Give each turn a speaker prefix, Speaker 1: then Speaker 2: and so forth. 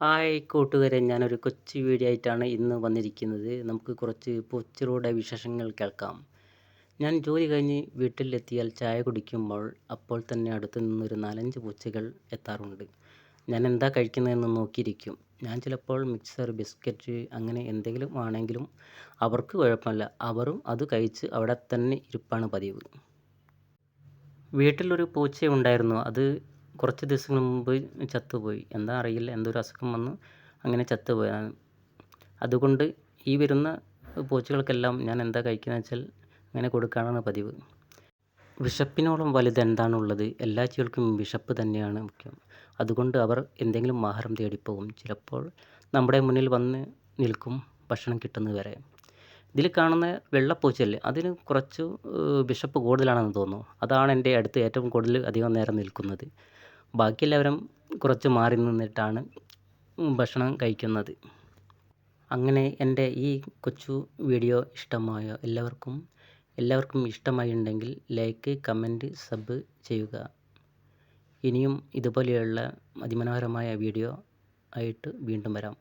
Speaker 1: Hi കൂട്ടുകാരെ ഞാനൊരു കൊച്ചു വീഡിയോ ആയിട്ടാണ് ഇന്ന് വന്നിരിക്കുന്നത്. നമുക്ക് കുറച്ച് പൂച്ചകളുടെ വിശേഷങ്ങൾ കേൾക്കാം. ഞാൻ ജോലി കഴിഞ്ഞ് വീട്ടിലെത്തിയാൽ ചായ കുടിക്കുമ്പോൾ അപ്പോൾ തന്നെ അടുത്ത് നിന്നൊരു നാലഞ്ച് പൂച്ചകൾ എത്താറുണ്ട്. ഞാൻ എന്താ കഴിക്കുന്നതെന്ന് നോക്കിയിരിക്കും. ഞാൻ ചിലപ്പോൾ മിക്സർ ബിസ്ക്കറ്റ് അങ്ങനെ എന്തെങ്കിലും ആണെങ്കിലും അവർക്ക് കുഴപ്പമില്ല. അവരും അത് കഴിച്ച് അവിടെ തന്നെ ഇരിപ്പാണ് പതിവ്. വീട്ടിലൊരു പൂച്ച ഉണ്ടായിരുന്നു അത് കുറച്ച് ദിവസങ്ങൾ മുമ്പ് ചത്തുപോയി. എന്താ അറിയില്ല. എന്തൊരു അസുഖം വന്ന് അങ്ങനെ ചത്തുപോയാണ് അതുകൊണ്ട് ഈ വരുന്ന പൂച്ചകൾക്കെല്ലാം ഞാൻ എന്താ കഴിക്കുന്നത് വെച്ചാൽ അങ്ങനെ കൊടുക്കാനാണ് പതിവ്. വിശപ്പിനോളം വലുത് എന്താണുള്ളത്? എല്ലാ ജീവികൾക്കും വിശപ്പ് തന്നെയാണ് മുഖ്യം. അതുകൊണ്ട് അവർ എന്തെങ്കിലും ആഹാരം തേടിപ്പോകും. ചിലപ്പോൾ നമ്മുടെ മുന്നിൽ വന്ന് നിൽക്കും ഭക്ഷണം കിട്ടുന്നത് വരെ. ഇതിൽ കാണുന്ന വെള്ളപ്പൂച്ചല്ലേ അതിന് കുറച്ച് വിശപ്പ് കൂടുതലാണെന്ന് തോന്നുന്നു. അതാണ് എന്റെ അടുത്ത് ഏറ്റവും കൂടുതൽ അധികം നേരം നിൽക്കുന്നത്. ബാക്കിയെല്ലാവരും കുറച്ച് മാറി നിന്നിട്ടാണ് ഭക്ഷണം കഴിക്കുന്നത്. അങ്ങനെ എന്റെ ഈ കൊച്ചു വീഡിയോ ഇഷ്ടമായോ എല്ലാവർക്കും? എല്ലാവർക്കും ഇഷ്ടമായി ഉണ്ടെങ്കിൽ ലൈക്ക് കമന്റ് സബ് ചെയ്യുക. ഇനിയും ഇതുപോലെയുള്ള അതിമനോഹരമായ വീഡിയോ ആയിട്ട് വീണ്ടും വരാം.